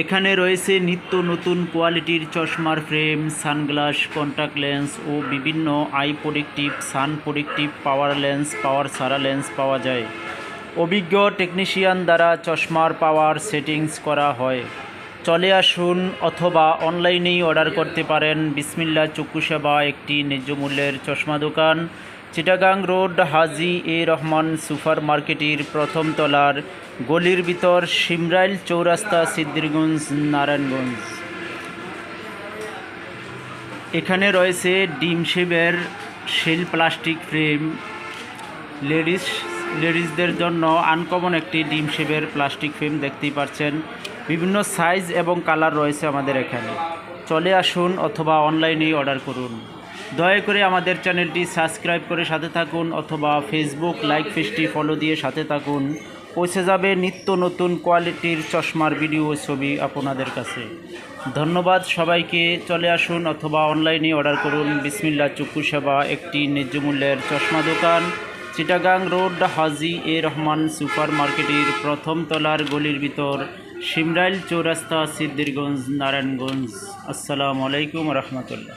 এখানে রয়েছে নিত্য নতুন কোয়ালিটির চশমার ফ্রেম, সানগ্লাস কন্টাক্ট লেন্স ও বিভিন্ন eye protective sun protective power lens power সারা লেন্স পাওয়া যায়। অভিজ্ঞ টেকনিশিয়ান দ্বারা চশমার পাওয়ার সেটিংস করা হয়। চলে আসুন অথবা অনলাইনেই অর্ডার করতে পারেন। বিসমিল্লা চক্ষু সেবা একটি ন্যায্য মূল্যের চশমা দোকান। Chittagong road, Haji A Rahman super মার্কেটের প্রথম তলার গলির ভিতর সিমরাইল চৌরাস্তা সিদ্দিরগঞ্জ নারায়ণগঞ্জ। এখানে রয়েছে ডিম শেপের শেল প্লাস্টিক ফ্রেম। লেডিস, লেডিসদের জন্য আনকমন একটি ডিম শেপের প্লাস্টিক ফ্রেম দেখতেই পাচ্ছেন। বিভিন্ন সাইজ এবং কালার রয়েছে আমাদের এখানে। চলে আসুন অথবা অনলাইনেই অর্ডার করুন। দয়া করে আমাদের চ্যানেলটি সাবস্ক্রাইব করে সাথে থাকুন অথবা ফেসবুক লাইক পেজটি ফলো দিয়ে সাথে থাকুন। পৌঁছে যাবে নিত্য নতুন কোয়ালিটির চশমার ভিডিও ছবি আপনাদের কাছে। ধন্যবাদ সবাইকে। চলে আসুন অথবা অনলাইনে অর্ডার করুন। বিসমিল্লা চক্ষু সেবা, একটি ন্যায্য মূল্যের চশমা দোকান। Chittagong road, Haji A Rahman super মার্কেটের প্রথম তলার গলির ভিতর, সিমরাইল চৌরাস্তা সিদ্দিরগঞ্জ নারায়ণগঞ্জ। আসসালামু আলাইকুম রহমতুল্লাহ।